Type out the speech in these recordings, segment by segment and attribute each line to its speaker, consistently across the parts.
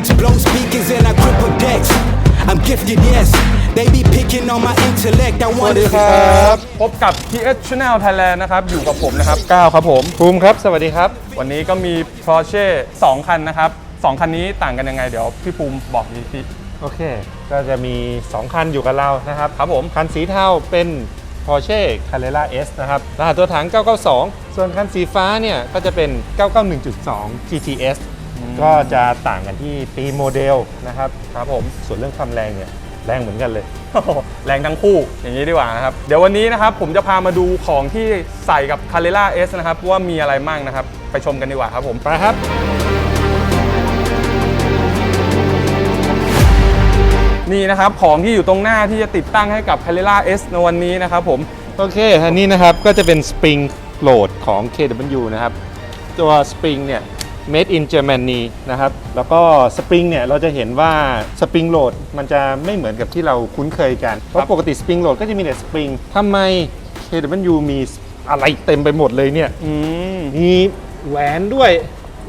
Speaker 1: mics, blow speakers, and I cripple decks. I'm gifted, yes. They be picking on my intellect. I
Speaker 2: สวั
Speaker 1: want
Speaker 2: สดีครับ พบกับ TS Channel Thailand นะครับ อยู่กับผมนะครับก้าวครับผม
Speaker 3: ภูมิครับ สวัสดีครับ
Speaker 2: วันนี้ก็มี Porsche 2 คันนะครับ 2 คันนี้ต่างกันยังไง เดี๋ยวพี่ภูมิบอกดีที
Speaker 3: โอเค ก็จะมี 2 คันอยู่กับเรานะครับ
Speaker 2: ครับผม
Speaker 3: คันสีเทาเป็น Porsche Carrera S นะครับรหัสตัวถัง 992 ส่วนคันสีฟ้าเนี่ย ก็จะเป็น 991.2 GTS ก็จะต่างกันที่ปีโมเดลนะครับ
Speaker 2: ครับผม
Speaker 3: ส่วนเรื่องความแรงเนี่ยแรงเหมือนกันเลย
Speaker 2: โอ้โหแรงทั้งคู่อย่างนี้ดีกว่านะครับ เดี๋ยววันนี้นะครับผมจะพามาดูของที่ใส่กับ c a r r e r a S นะครับ ว่ามีอะไรมั่งนะครับ ไปชมกันดีกว่าครับผม
Speaker 3: ไปครับ
Speaker 2: นี่นะครับของที่อยู่ตรงหน้าที่จะติดตั้งให้กับ c a r r e r a S ในวันนี้นะครับผม
Speaker 3: โอเคอันนี้นะครับก็จะเป็น Spring Load ของ KW นะครับ ตัว Spring เนี่ย made in Germany นะครับ แล้วก็ Spring เนี่ยเราจะเห็นว่า Spring Load มันจะไม่เหมือนกับที่เราคุ้นเคยกัน เพราะปกติ Spring Load ก็จะมีแต่ Spring ทำไม KW มีอะไรเต็มไปหมดเลยเนี่ย
Speaker 2: อืม
Speaker 3: มีแหวนด้วย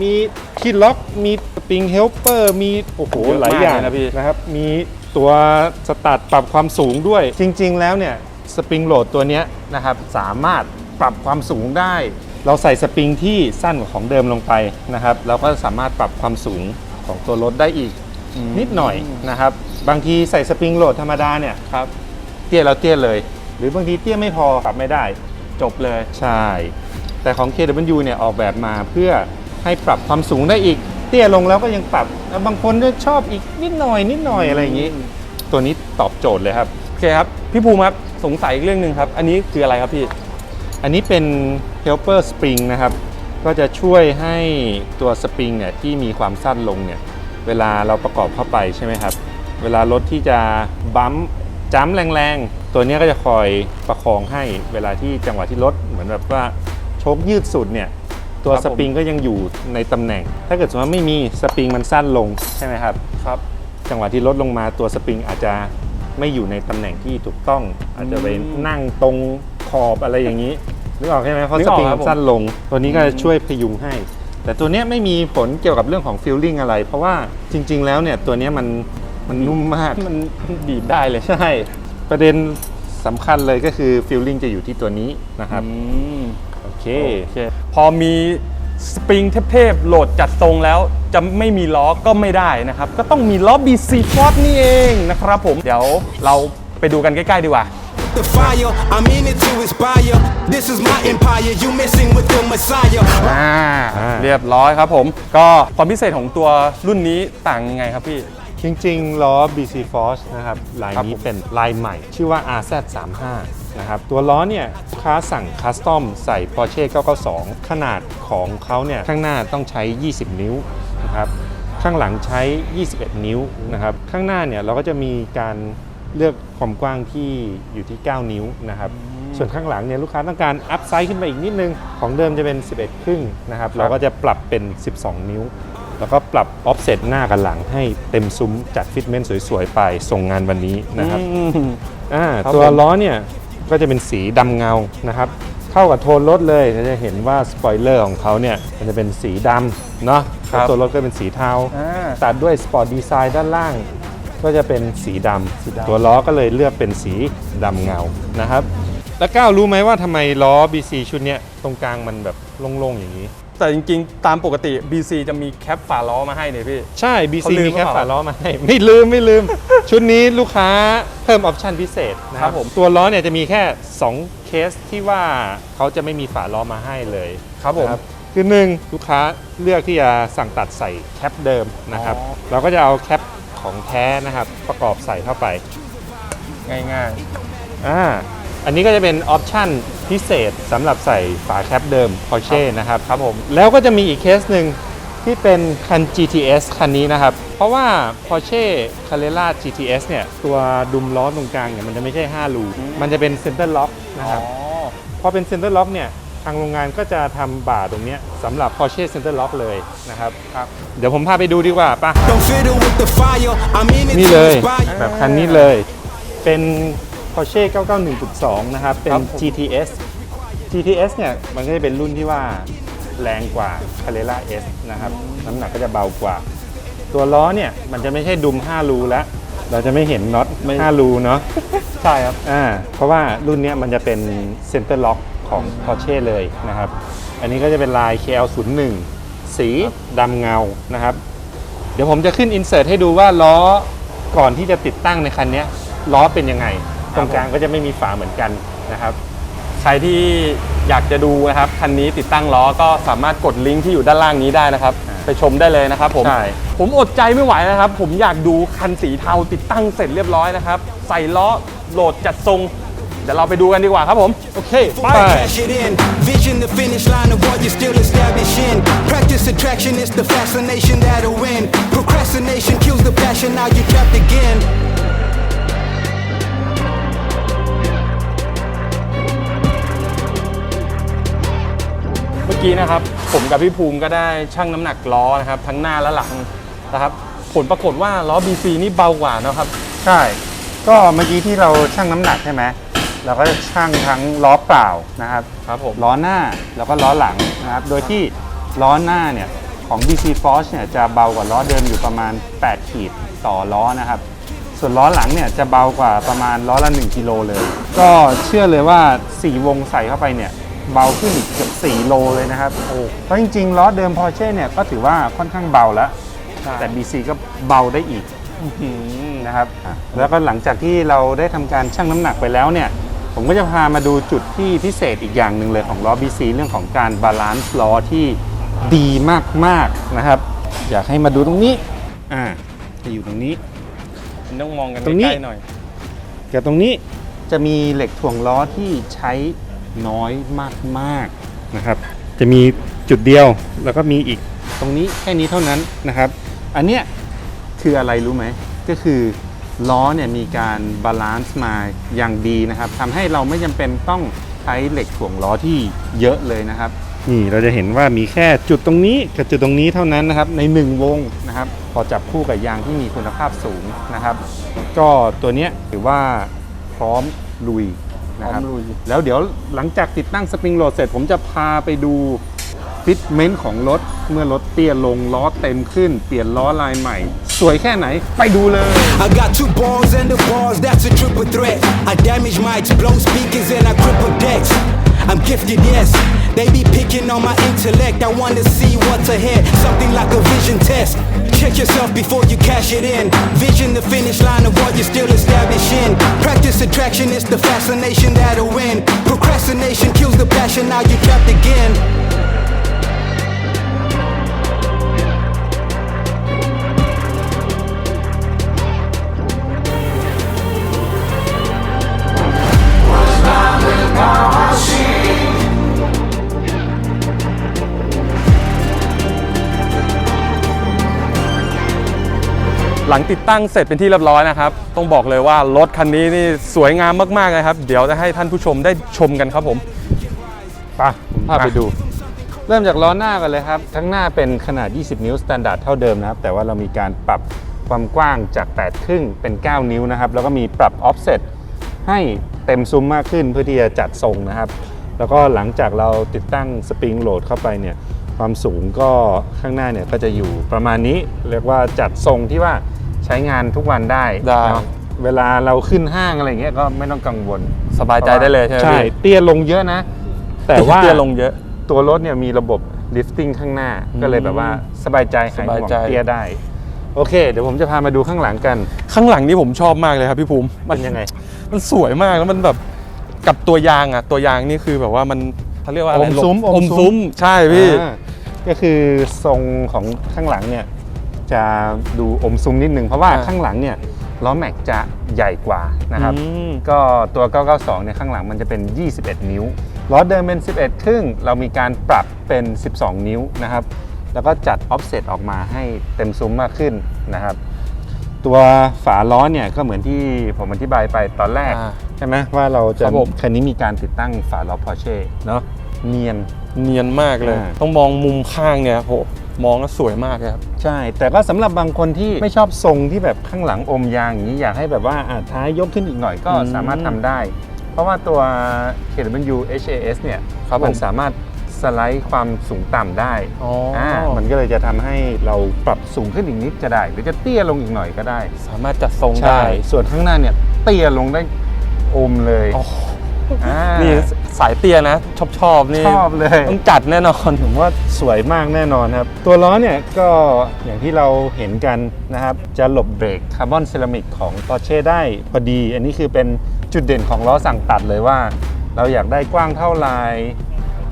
Speaker 3: มีที่ล็อกมีสปริงเฮลเปอร์มีโอ้โห
Speaker 2: เยอะ
Speaker 3: หลายอย่าง
Speaker 2: มากเลยนะพี่
Speaker 3: นะครับ มีตัวสตาร์ทปรับความสูงด้วย จริง ๆ แล้วเนี่ยสปริงโหลดตัวเนี้ยนะครับสามารถปรับความสูงได้ เราใส่สปริงที่สั้นกว่าของเดิมลงไปนะครับเราก็สามารถปรับความสูงของตัวรถได้อีกนิดหน่อยนะครับ บางทีใส่สปริงโหลดธรรมดาเนี่ย
Speaker 2: ครับ
Speaker 3: เตี้ยแล้วเตี้ยเลย หรือบางทีเตี้ยไม่พอปรับไม่ได้
Speaker 2: จบเลย
Speaker 3: ใช่ แต่ของ KW เนี่ยออกแบบมาเพื่อให้ปรับความสูงได้อีก เตี้ยลงแล้วก็ยังปรับแล้วบางคนก็ชอบอีกนิดหน่อยนิดหน่อยอะไรอย่างนี้ ตัวนี้ตอบโจทย์เลยครับ
Speaker 2: โอเคครับพี่ภูมิครับสงสัยอีกเรื่องหนึ่งครับ อันนี้คืออะไรครับพี่
Speaker 3: อันนี้เป็น helper spring นะครับ ก็จะช่วยให้ตัวสปริงเนี่ยที่มีความสั้นลงเนี่ย เวลาเราประกอบเข้าไปใช่ไหมครับ เวลารถที่จะบัมป์จ้ำแรงๆ ตัวเนี้ยก็จะคอยประคองให้เวลาที่จังหวะที่รถเหมือนแบบว่าโชคยืดสุดเนี่ย ตัว
Speaker 2: ครับ
Speaker 3: ส
Speaker 2: ผม
Speaker 3: ปริงก็ยังอยู่ในตำแหน่ง ถ้าเกิดสมมติว่าไม่มีสปริงมันสั้นลงใช่ไหมครับ
Speaker 2: ครับ
Speaker 3: จังหวะที่ลดลงมาตัวสปริงอาจจะไม่อยู่ในตำแหน่งที่ถูกต้อง อาจจะไป
Speaker 2: อืม
Speaker 3: นั่งตรงขอบอะไรอย่างนี้ นึกออกใช่ไหมเพราะ
Speaker 2: นึก
Speaker 3: ส
Speaker 2: ออก
Speaker 3: ปริง
Speaker 2: ครับ
Speaker 3: มันสั้นลง ตัวนี้ก็จะช่วยพยุงให้ แต่ตัวเนี้ยไม่มีผลเกี่ยวกับเรื่องของฟิลลิ่งอะไร เพราะว่าจริง ๆ แล้วเนี่ยตัวเนี้ยมันมันนุ่มมาก
Speaker 2: มันบีบได้เลย
Speaker 3: ใช่ ประเด็นสำคัญเลยก็คือฟิลลิ่งจะอยู่ที่ตัวนี้นะครับ
Speaker 2: อืม
Speaker 3: โอเค
Speaker 2: โอเคพอมีสปริงเทพๆโหลดจัดทรงแล้วจะไม่มีล้อก็ไม่ได้นะครับ ก็ต้องมีล้อ BC Force นี่เองนะครับผม เดี๋ยวเราไปดูกันใกล้ ๆ ดีกว่า
Speaker 1: the fire. I'm in it to inspire. This is my empire. You messing with the messiah.
Speaker 2: อ่า
Speaker 3: อ่า
Speaker 2: เรียบร้อยครับผม ก็ความพิเศษของตัวรุ่นนี้ต่างยังไงครับพี่
Speaker 3: จริงๆล้อ BC Force นะครับลาย
Speaker 2: ครับ
Speaker 3: นี้
Speaker 2: ผม
Speaker 3: เป็นลายใหม่ ชื่อว่า RZ35 นะครับตัวล้อเนี่ยลูกค้าสั่งคัสตอมใส่ Porsche 992 ขนาดของเขาเนี่ยข้างหน้าต้องใช้ 20 นิ้วนะครับข้างหลังใช้ 21 นิ้วนะครับข้างหน้าเนี่ยเราก็จะมีการ เลือกความกว้างที่อยู่ที่ 9 นิ้วนะครับ ส่วนข้างหลังเนี่ยลูกค้าต้องการอัพไซส์ขึ้นไปอีกนิดนึง ของเดิมจะเป็น 11 ครึ่งนะครับ เราก็จะปรับเป็น 12 นิ้ว แล้วก็ปรับออฟเซตหน้ากับหลังให้เต็มซุ้มจัดฟิตเมนต์สวยๆ ไปส่งงานวันนี้นะครับ
Speaker 2: อืม
Speaker 3: อ่า
Speaker 2: ครับ
Speaker 3: ตัว
Speaker 2: ผม
Speaker 3: ล้อเนี่ยก็จะเป็นสีดำเงานะครับเข้ากับโทนรถเลยเราจะเห็นว่าสปอยเลอร์ของเขาเนี่ยมันจะเป็นสีดำเนาะ
Speaker 2: ครับ
Speaker 3: แล้วตัวรถก็เป็นสีเทา
Speaker 2: อ่า
Speaker 3: ตัดด้วยสปอร์ตดีไซน์ด้านล่าง ก็จะเป็นสีด
Speaker 2: สีดำำ
Speaker 3: ตัวล้อก็เลยเลือกเป็นสีดำเงานะครับ แล้วก้าวรู้ไหมว่าทำไมล้อ BC ชุดเนี้ยตรงกลางมันแบบโล่งๆอย่างนี้
Speaker 2: แต่จริงๆ ตามปกติ BC จะมีแคปฝาล้อมาให้เนี่ยพี่
Speaker 3: ใช่ BC
Speaker 2: เขาลืม
Speaker 3: มีแค่
Speaker 2: หรือเปล่า
Speaker 3: ฝาล้อมาให้ ไม่ลืมไม่ลืม ชุดนี้ลูกค้าเพิ่มออปชันพิเศษนะค
Speaker 2: ครั
Speaker 3: รับบ
Speaker 2: ผม
Speaker 3: ตัวล้อเนี่ยจะมีแค่ 2 เคสที่ว่าเขาจะไม่มีฝาล้อมาให้เลย
Speaker 2: ครับผม
Speaker 3: นะคือหนึ่งลูกค้าเลือกที่จะสั่งตัดใส่แคปเดิมนะครับ
Speaker 2: อ๋อ
Speaker 3: เราก็จะเอาแคป ของแท้นะครับ ประกอบใส่เข้าไป
Speaker 2: ง่าย
Speaker 3: อ่าอันนี้ก็จะเป็นออปชันพิเศษสำหรับใส่ฝาแคปเดิม Porsche นะครับ
Speaker 2: ๆครับผม
Speaker 3: แล้วก็จะมีอีกเคสหนึ่งที่เป็นคัน GTS คันนี้นะครับ เพราะว่า Porsche Carrera GTS เนี่ย ตัวดุมล้อตรงกลางเนี่ย มันจะไม่ใช่5รู
Speaker 2: อืม
Speaker 3: มันจะเป็น Center Lock นะ
Speaker 2: อ๋
Speaker 3: ครับ
Speaker 2: อ
Speaker 3: พอเป็น Center Lock เนี่ย ทางโรงงานก็จะทำบ่าตรงเนี้ยสำหรับ Porsche Center Lock เลยนะครับ
Speaker 2: ครับ
Speaker 3: เดี๋ยวผมพาไปดูดีกว่าปะ
Speaker 1: Don't fiddle with the fire. I'm in it
Speaker 3: นี่
Speaker 1: to
Speaker 3: เลย
Speaker 1: inspire.
Speaker 3: แบบคันนี้เลย เป็น Porsche 991.2 นะครับ เป็น
Speaker 2: ครับผม
Speaker 3: GTS GTS เนี่ยมันก็จะเป็นรุ่นที่ว่าแรงกว่า Carrera S นะครับ น้ำหนักก็จะเบากว่าตตัวล้อเนี่ยมันจะไม่ใช่ดุม 5 รูแล้ว เราจะไม่เห็นน็อต
Speaker 2: ไม่
Speaker 3: 5รูเนาะ
Speaker 2: ใช่ครับ
Speaker 3: อ่าเพราะว่ารุ่นเนี้ยมันจะเป็นเซนเตอร์ล็อก ของ Porsche เลยนะครับ อันนี้ก็จะเป็นลาย KL01 สีดำเงานะครับ เดี๋ยวผมจะขึ้นอินเสิร์ตให้ดูว่าล้อก่อนที่จะติดตั้งในคันเนี้ยล้อเป็นยังไง ตรงกลางก็จะไม่มีฝาเหมือนกันนะครับ
Speaker 2: ใครที่อยากจะดูนะครับคันนี้ติดตั้งล้อก็สามารถกดลิงก์ที่อยู่ด้านล่างนี้ได้นะครับ
Speaker 3: อ่า
Speaker 2: ไปชมได้เลยนะครับผม
Speaker 3: ใช่
Speaker 2: ผมอดใจไม่ไหวนะครับ ผมอยากดูคันสีเทาติดตั้งเสร็จเรียบร้อยนะครับ ใส่ล้อโหลดจัดทรง เดี๋ยวเราไปดูกันดีกว่าครับผม โอเค ไป
Speaker 1: Cash it in. Vision the finish line of what you're still establishing. Practice attraction is the fascination that'll win. Procrastination kills the passion, now you're trapped again.
Speaker 2: เมื่อกี้นะครับ ผมกับพี่ภูมิก็ได้ชั่งน้ำหนักล้อนะครับ ทั้งหน้าและหลังนะครับ ผลปรากฏว่าล้อ BC นี่เบากว่านะครับ
Speaker 3: ใช่ ก็เมื่อกี้ที่เราชั่งน้ำหนักใช่ไหม เราก็จะชั่งทั้งล้อเปล่านะครับ
Speaker 2: ครับผม
Speaker 3: ล้อหน้าแล้วก็ล้อหลังนะครับ โดยที่ล้อหน้าเนี่ยของ BC Force เนี่ยจะเบากว่าล้อเดิมอยู่ประมาณ 8 ขีดต่อล้อนะครับ ส่วนล้อหลังเนี่ยจะเบากว่าประมาณล้อละ 1 กิโลเลย ก็เชื่อเลยว่า 4 วงใส่เข้าไปเนี่ยเบาขึ้นอีกเกือบ4โลเลยนะครับโอ้เพราะจริงๆล้อเดิม Porsche เนี่ยก็ถือว่าค่อนข้างเบาแล้ว แต่ BC ก็เบาได้อีกนะครับ แล้วก็หลังจากที่เราได้ทำการชั่งน้ำหนักไปแล้วเนี่ย ผมก็จะพามาดูจุดที่พิเศษอีกอย่างหนึ่งเลยของล้อ BC เรื่องของการบาลานซ์ล้อที่ดีมากๆนะครับ อยากให้มาดูตรงนี้อ่าจะอยู่ตรงนี้
Speaker 2: ต้องมองกัน
Speaker 3: ตรงนี้
Speaker 2: ใกล้ๆหน่อย
Speaker 3: กับตรงนี้จะมีเหล็กถ่วงล้อที่ใช้น้อยมากๆนะครับ จะมีจุดเดียวแล้วก็มีอีกตรงนี้แค่นี้เท่านั้นนะครับ อันเนี้ยคืออะไรรู้ไหมก็คือ ล้อเนี่ยมีการบาลานซ์มาอย่างดีนะครับทำให้เราไม่จำเป็นต้องใช้เหล็กถ่วงล้อที่เยอะเลยนะครับ นี่เราจะเห็นว่ามีแค่จุดตรงนี้กับจุดตรงนี้เท่านั้นนะครับใน 1 วงนะครับพอจับคู่กับยางที่มีคุณภาพสูงนะครับ ก็ตัวเนี้ยถือว่าพร้อมลุยนะครับ
Speaker 2: พร้อมลุย
Speaker 3: แล้วเดี๋ยวหลังจากติดตั้งสปริงโหลดเสร็จ ผมจะพาไปดู ฟิตเมนต์ของรถ เมื่อรถเตี้ยลงล้อเต็มขึ้น เปลี่ยนล้อลายใหม่ สวยแค่ไหนไปดูเลย
Speaker 1: I got two balls and the bars, that's a triple threat. I damage mics, blow speakers, and I cripple decks. I'm gifted, yes. They be picking on my intellect. I wanna see what's ahead, something like a vision test. Check yourself before you cash it in. Vision the finish line of what you're still establishing. Practice attraction is the fascination that'll win. Procrastination kills the passion, now you're trapped again.
Speaker 2: ลังติดตั้งเสร็จเป็นที่เรียบร้อยนะครับ ต้องบอกเลยว่ารถคันนี้นี่สวยงามมากๆเลยครับ เดี๋ยวจะให้ท่านผู้ชมได้ชมกันครับผม
Speaker 3: ไปผมพาไปดู เริ่มจากล้อหน้ากันเลยครับ ทั้งหน้าเป็นขนาด 20 นิ้วสแตนดาร์ดเท่าเดิมนะครับ แต่ว่าเรามีการปรับความกว้างจาก8ครึ่งเป็น 9 นิ้วนะครับ แล้วก็มีปรับออฟเซตให้เต็มซุ้มมากขึ้นเพื่อที่จะจัดทรงนะครับ แล้วก็หลังจากเราติดตั้งสปริงโหลดเข้าไปเนี่ยความสูงก็ข้างหน้าเนี่ยก็จะอยู่ประมาณนี้เรียกว่าจัดทรงที่ว่า ใช้งานทุกวันได้
Speaker 2: ได้
Speaker 3: เนาะเวลาเราขึ้นห้างอะไรอย่างเงี้ยก็ไม่ต้องกังวล
Speaker 2: สบายใจได้เลยใช่ไหม
Speaker 3: ใช่
Speaker 2: พี่
Speaker 3: เตี้ยลงเยอะนะ แต่ว่า
Speaker 2: เตี้ยลงเยอะ
Speaker 3: ตัวรถเนี่ยมีระบบ lifting ข้างหน้าก็เลยแบบว่าสบายใจหายห่ว
Speaker 2: สบาย
Speaker 3: ง
Speaker 2: ใจ
Speaker 3: เตี้ยได้ โอเค เดี๋ยวผมจะพามาดูข้างหลังกัน
Speaker 2: ข้างหลังนี่ผมชอบมากเลยครับพี่ภูมิ
Speaker 3: มันยังไง
Speaker 2: มันสวยมากแล้วมันแบบกับตัวยางอะ ตัวยางนี่คือแบบว่ามันเขาเรียกว่าอะไร
Speaker 3: อมซุ้ม
Speaker 2: อ
Speaker 3: อ
Speaker 2: ม
Speaker 3: มซุ้
Speaker 2: ซุ้ม
Speaker 3: ม
Speaker 2: ใช่พี่
Speaker 3: อ่าก็คือทรงของข้างหลังเนี่ย จะดูอมซุ้มนิดนึงเพราะว่า
Speaker 2: อ่า
Speaker 3: ข้างหลังเนี่ยล้อแม็กจะใหญ่กว่านะครับ
Speaker 2: อืม
Speaker 3: ก็ตัว 992 เนี่ยข้างหลังมันจะเป็น 21 นิ้ว ล้อเดิมเป็น 11 ครึ่ง เรามีการปรับเป็น 12 นิ้วนะครับ แล้วก็จัด offset ออกมาให้เต็มซุ้มมากขึ้นนะครับ ตัวฝาล้อเนี่ยก็เหมือนที่ผมอธิบายไปตอนแรก
Speaker 2: อ่า
Speaker 3: ใช่ไหมว่าเราจะ
Speaker 2: ครับผม
Speaker 3: คันนี้มีการติดตั้งฝาล้อ Porsche เนาะ เนียน
Speaker 2: เนียนมากเลย
Speaker 3: อ่า
Speaker 2: ต้องมองมุมข้างเนี่ยโหมองแล้วสวยมากเลยครับ
Speaker 3: ใช่ แต่ก็สำหรับบางคนที่ไม่ชอบทรงที่แบบข้างหลังอมยางอย่างนี้อยากให้แบบว่าอะท้ายยกขึ้นอีกหน่อยก็
Speaker 2: อืม
Speaker 3: สามารถทำได้ เพราะว่าตัว KW HAS เนี่ย
Speaker 2: ครับผม
Speaker 3: มันสามารถสไลด์ความสูงต่ำได้
Speaker 2: อ๋ออ่า
Speaker 3: มันก็เลยจะทำให้เราปรับสูงขึ้นอีกนิดจะได้ หรือจะเตี้ยลงอีกหน่อยก็ได้
Speaker 2: สามารถจัดทรง
Speaker 3: ใช่
Speaker 2: ได้
Speaker 3: ส่วนข้างหน้าเนี่ยเตี้ยลงได้อมเลย
Speaker 2: โอ้
Speaker 3: อ่า
Speaker 2: นี่สายเตี้ยนะ ชอบชอบๆนี่
Speaker 3: ชอบเลย
Speaker 2: ต้องจัดแน่นอน
Speaker 3: ผมว่าสวยมากแน่นอนครับ ตัวล้อเนี่ยก็อย่างที่เราเห็นกันนะครับ จะหลบเบรกคาร์บอนเซรามิกของ Porsche ได้พอดี อันนี้คือเป็นจุดเด่นของล้อสั่งตัดเลยว่า เราอยากได้กว้างเท่าไหร่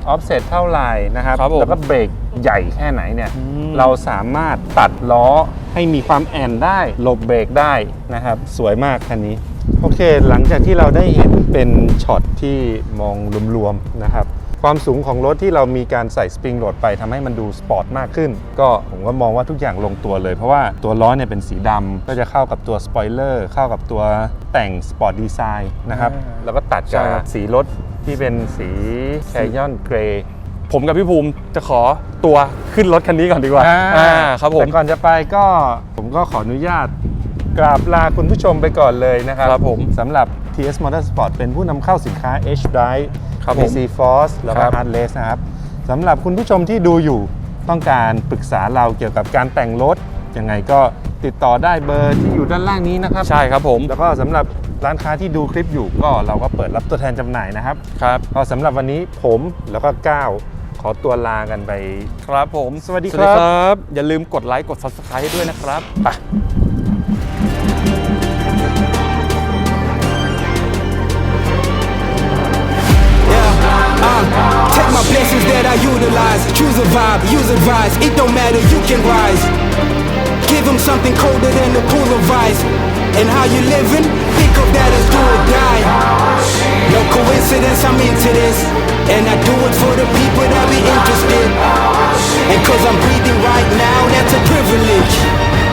Speaker 3: ออฟเซตเท่าไหร่นะครับ
Speaker 2: ครับผม
Speaker 3: แล้วก็เบรกใหญ่แค่ไหนเนี่ย
Speaker 2: อืม
Speaker 3: เราสามารถตัดล้อให้มีความแอนได้หลบเบรกได้นะครับ สวยมากคันนี้ โอเค หลังจากที่เราได้เห็นเป็นช็อตที่มองรวมๆนะครับ ความสูงของรถที่เรามีการใส่สปริงโหลดไปทำให้มันดูสปอร์ตมากขึ้น ก็ผมก็มองว่าทุกอย่างลงตัวเลย เพราะว่าตัวล้อเนี่ยเป็นสีดำก็จะเข้ากับตัวสปอยเลอร์เข้ากับตัวแต่งสปอร์ตดีไซน์นะครับ
Speaker 2: อ่า
Speaker 3: แล้วก็ตัด
Speaker 2: ใช่
Speaker 3: กับ
Speaker 2: ครับ
Speaker 3: สีรถที่เป็นสีแคยอนเกรย์
Speaker 2: ผมกับพี่ภูมิจะขอตัวขึ้นรถคันนี้ก่อนดีกว่าอ่าครับผม
Speaker 3: แต่ก่อนจะไปก็ผมก็ขออนุญาต กราบลาคุณผู้ชมไปก่อนเลยนะครับ
Speaker 2: ครับผม
Speaker 3: สำหรับ TS Motorsport เป็นผู้นำเข้าสินค้า H Drive
Speaker 2: ครับผม
Speaker 3: DC Force แล้วก็
Speaker 2: ครับ
Speaker 3: Heartless นะครับสำหรับคุณผู้ชมที่ดูอยู่ต้องการปรึกษาเราเกี่ยวกับการแต่งรถยังไงก็ติดต่อได้เบอร์ที่อยู่ด้านล่างนี้นะครับ
Speaker 2: ใช่ครับผม
Speaker 3: แล้วก็สำหรับร้านค้าที่ดูคลิปอยู่ก็เราก็เปิดรับตัวแทนจำหน่ายนะครับ
Speaker 2: ครับ
Speaker 3: ก็สำหรับวันนี้ผมแล้วก็ก้าวขอตัวลากันไป
Speaker 2: ครับผม
Speaker 3: สวัสดีครับ
Speaker 2: บอย่าลืมกดไลค์กด subscribe ให้ด้วยนะครับไป
Speaker 1: Utilize. Choose a vibe, use advice. It don't matter, you can rise. Give them something colder than the pool of ice. And how you living? Think of that as do or die. No coincidence, I'm into this. And I do it for the people that be interested. And cause I'm breathing right now, that's a privilege.